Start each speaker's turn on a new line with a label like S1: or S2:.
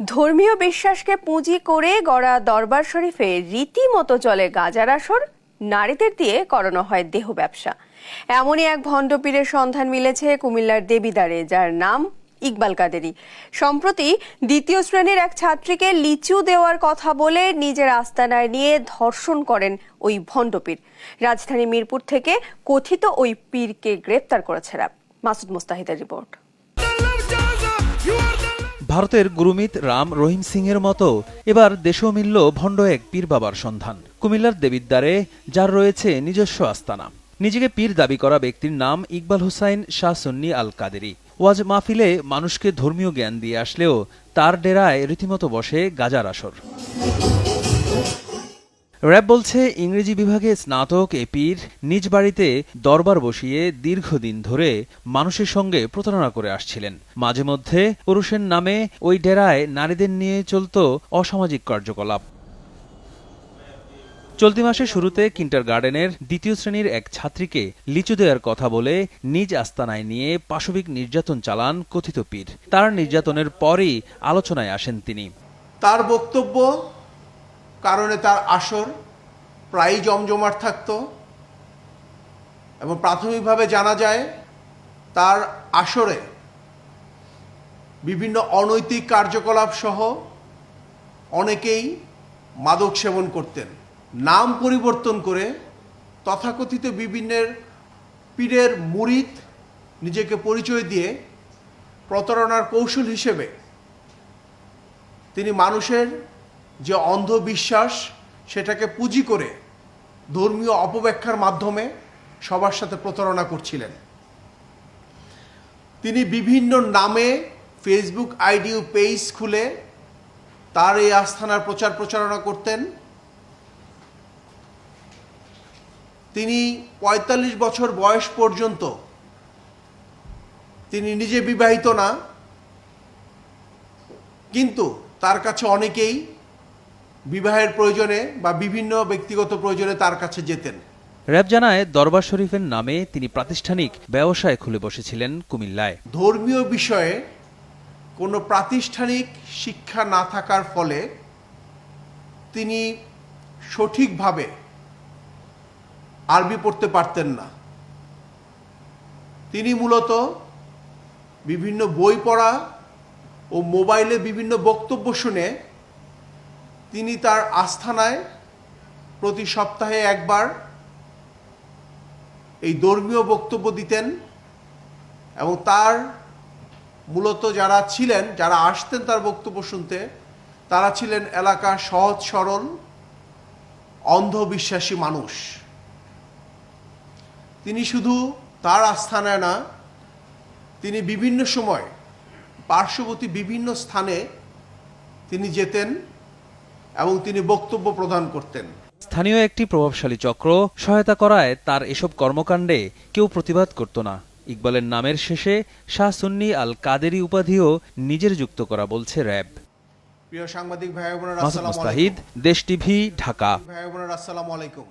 S1: ধর্মীয় বিশ্বাসকে পুঁজি করে গড়া দরবার শরীফে রীতিমতো চলে গাজার আসর, নারীদের দিয়ে করানো হয় দেহ ব্যবসা। এমনই এক ভণ্ডপীরের সন্ধান মিলেছে কুমিল্লার দেবিদারে, যার নাম ইকবাল কাদেরি। সম্প্রতি দ্বিতীয় শ্রেণির এক ছাত্রীকে লিচু দেওয়ার কথা বলে নিজের আস্তানায় নিয়ে ধর্ষণ করেন ওই ভণ্ডপীর রাজধানী মিরপুর থেকে কথিত ওই পীরকে গ্রেপ্তার করেছে মাসুদ মুস্তাহিদের রিপোর্ট।
S2: ভারতের গুরুমিত রাম রহিম সিংয়ের মতো এবার দেশেও মিলল ভণ্ড এক পীর বাবার সন্ধান। কুমিল্লার দেবিদ্বারে, যার রয়েছে নিজস্ব আস্তানা। নিজেকে পীর দাবি করা ব্যক্তির নাম ইকবাল হুসাইন শাহ সুন্নি আল কাদেরি ওয়াজ মাহফিলে মানুষকে ধর্মীয় জ্ঞান দিয়ে আসলেও তার ডেরায় রীতিমতো বসে গাজার আসর। র্যাব বলছে, ইংরেজি বিভাগে স্নাতক এ পীর নিজ বাড়িতে দরবার বসিয়ে দীর্ঘদিন ধরে মানুষের সঙ্গে প্রতারণা করে আসছিলেন। মাঝে মধ্যে পুরুষের নামে ওই ডেরায় নারীদের নিয়ে চলত অসামাজিক কার্যকলাপ। চলতি মাসের শুরুতে কিন্টার গার্ডেনের দ্বিতীয় শ্রেণির এক ছাত্রীকে লিচু দেওয়ার কথা বলে নিজ আস্তানায় নিয়ে পাশবিক নির্যাতন চালান কথিত পীর। তার নির্যাতনের পরই আলোচনায় আসেন তিনি।
S3: তার বক্তব্য কারণে তার আসর প্রায়ই জমজমাট থাকত এবং প্রাথমিকভাবে জানা যায় তার আসরে বিভিন্ন অনৈতিক কার্যকলাপ সহ অনেকেই মাদক সেবন করতেন। নাম পরিবর্তন করে তথাকথিত বিভিন্নের পীরের মুরিদ নিজেকে পরিচয় দিয়ে প্রতারণার কৌশল হিসেবে তিনি মানুষের যে অন্ধবিশ্বাস সেটাকে পুঁজি করে ধর্মীয় অপব্যাখ্যার মাধ্যমে সবার সাথে প্রতারণা করছিলেন। তিনি বিভিন্ন নামে ফেসবুক আইডি ও পেজ খুলে তার এই আস্থানার প্রচার প্রচারণা করতেন। তিনি ৪৫ বছর বয়স পর্যন্ত তিনি নিজে বিবাহিত না, কিন্তু তার কাছে অনেকেই বিবাহের প্রয়োজনে বা বিভিন্ন ব্যক্তিগত প্রয়োজনে তার কাছে যেতেন।
S2: র্যাব জানায় দরবার শরীফের নামে তিনি প্রাতিষ্ঠানিক ব্যবসায় খুলে বসেছিলেন কুমিল্লায়।
S3: ধর্মীয় বিষয়ে কোনো প্রাতিষ্ঠানিক শিক্ষা না থাকার ফলে তিনি সঠিকভাবে আরবি পড়তে পারতেন না। তিনি মূলত বিভিন্ন বই পড়া ও মোবাইলে বিভিন্ন বক্তব্য শুনে তিনি তার আস্থানায় প্রতি সপ্তাহে একবার এই ধর্মীয় বক্তব্য দিতেন এবং তার মূলত যারা ছিলেন, যারা আসতেন তার বক্তব্য শুনতে, তারা ছিলেন এলাকার সহজ সরল, অন্ধবিশ্বাসী মানুষ। তিনি শুধু তার আস্থানায় না, তিনি বিভিন্ন সময় পার্শ্ববর্তী বিভিন্ন স্থানে তিনি যেতেন। এবং তিনি বক্তব্য প্রদান করতেন।
S2: স্থানীয় একটি প্রভাবশালী চক্র সহায়তা করায় তার এসব কর্মকাণ্ডে কেউ প্রতিবাদ করত না। ইকবালের নামের শেষে শাহ সুন্নি আল কাদেরি উপাধিও নিজের যুক্ত করা বলছে র্যাব।
S3: প্রিয় সাংবাদিক ভাই বোনেরা
S2: দেশ টিভি ঢাকা।
S3: ভাই বোনেরা আসসালামু আলাইকুম।